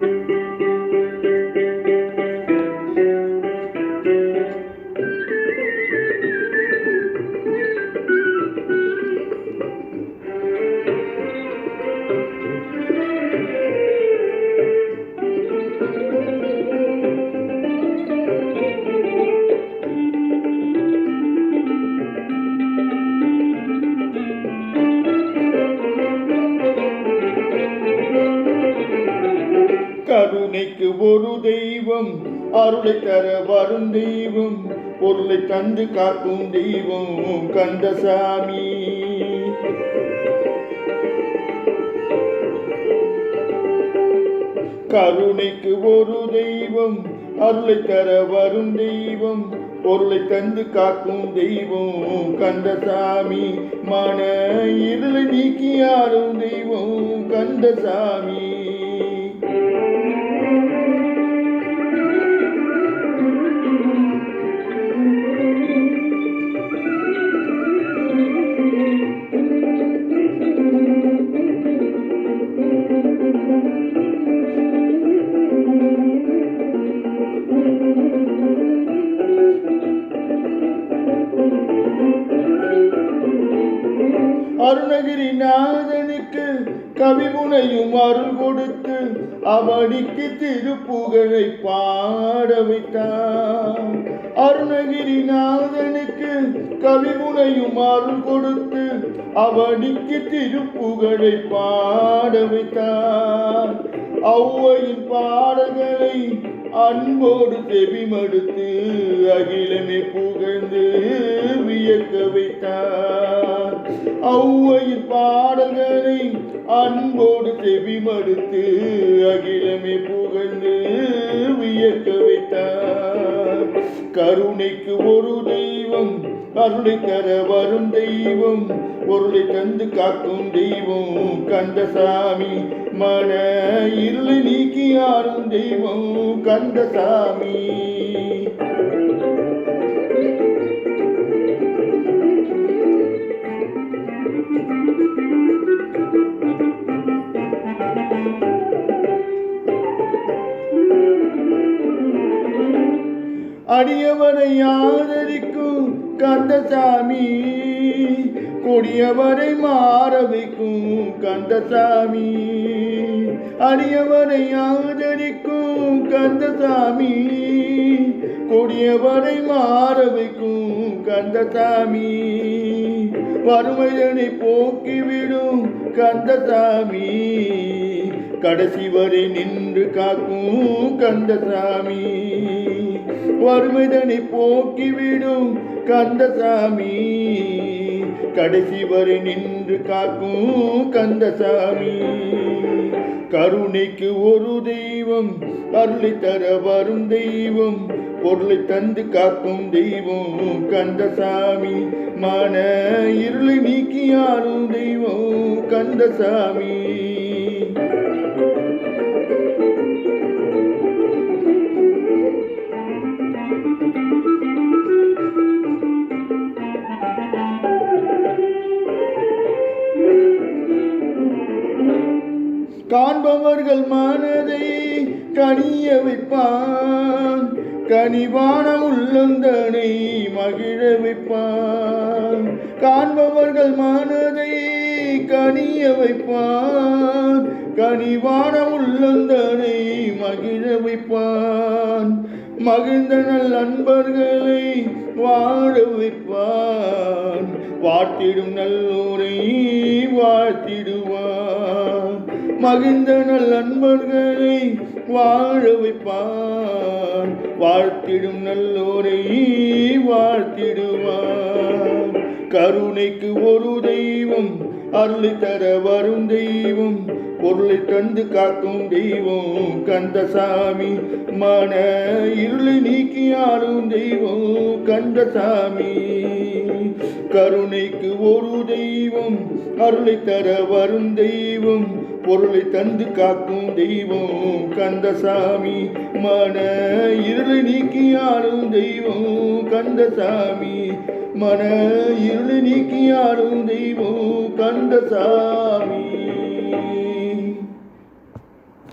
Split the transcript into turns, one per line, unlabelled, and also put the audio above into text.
Thank you. அன்னைக்கு ஒரு தெய்வம் அருளை தர வரும் தெய்வம் பொருளை தந்து காக்கும் தெய்வம் கந்தசாமி. கருணைக்கு ஒரு தெய்வம் அருளை தர வரும் தெய்வம் பொருளை தந்து காக்கும் தெய்வம் கந்தசாமி. மன இருளை நீக்கி ஆளும் தெய்வம் கந்தசாமி. அருணகிரி நாதனுக்கு கவிமுனையும் அருள் கொடுத்து அவடிக்கு திருப்புகழை பாட வைத்தான் அருணகிரி நாதனுக்கு கவிமுனையும் அருள் கொடுத்து அவடிக்கு திருப்புகழை பாட வைத்தான் ஔவையின் பாடல்களை அன்போடு செவிமடுத்து அகிலமே புகழ்ந்து வியக்க வைத்தார் ஔவையின் பாடல்களை அன்போடு செவிமடுத்து அகிலமே புகழ்ந்து வியக்க வைத்தார். கருணைக்கு ஒரு தெய்வம் அருளை தர வரும் தெய்வம் பொருளை தந்து காக்கும் தெய்வம் கந்தசாமி மன இருளை நீக்கி ஆளும் தெய்வம் கந்தசாமி. அடியவரை ஆதரிக்கும் கந்தசாமி கொடியவரை மாற வைக்கும் கந்தசாமி. அடியவரை ஆதரிக்கும் கந்தசாமி கொடியவரை மாற வைக்கும் கந்தசாமி. வறுமையனை போக்கிவிடும் கந்தசாமி கடைசி வரை நின்று காக்கும் கந்தசாமி. வறுமைதனை போக்கிவிடும் கந்தசாமி. கடைசி வரை நின்று காக்கும் கந்தசாமி. கருணைக்கு ஒரு தெய்வம் அருளை தர வரும் தெய்வம் பொருளை தந்து காக்கும் தெய்வம் கந்தசாமி. மன இருளை நீக்கி ஆளும் தெய்வம் கந்தசாமி. காண்பவர்கள் மனதை கனிய வைப்பான். கனிவான உள்ளந்தனை மகிழ வைப்பான். காண்பவர்கள் மனதை கனிய வைப்பான். கனிவான உள்ளந்தனை மகிழ வைப்பான். மகிழ்ந்த நல் நண்பர்களை வாழ வைப்பான். வாழ்த்திடும் நல்லூரை வாழ்த்திடுவான். மகிழ்ந்த நல் அன்பர்களை வாழ வைப்பார். வாழ்த்திடும் நல்லோரை வாழ்த்திடுவார். கருணைக்கு ஒரு தெய்வம் அருளி தர வரும் தெய்வம் பொருளை தந்து காக்கும் தெய்வம் கந்தசாமி. மன இருளை நீக்கி ஆளும் தெய்வம் கந்தசாமி. கருணைக்கு ஒரு தெய்வம் அருளை தர வரும் தெய்வம் பொருளை தந்து காக்கும் தெய்வம் கந்தசாமி. மன இருளை நீக்கி ஆளும் தெய்வம் கந்தசாமி. மன இருளை நீக்கி ஆளும் தெய்வம் கந்தசாமி.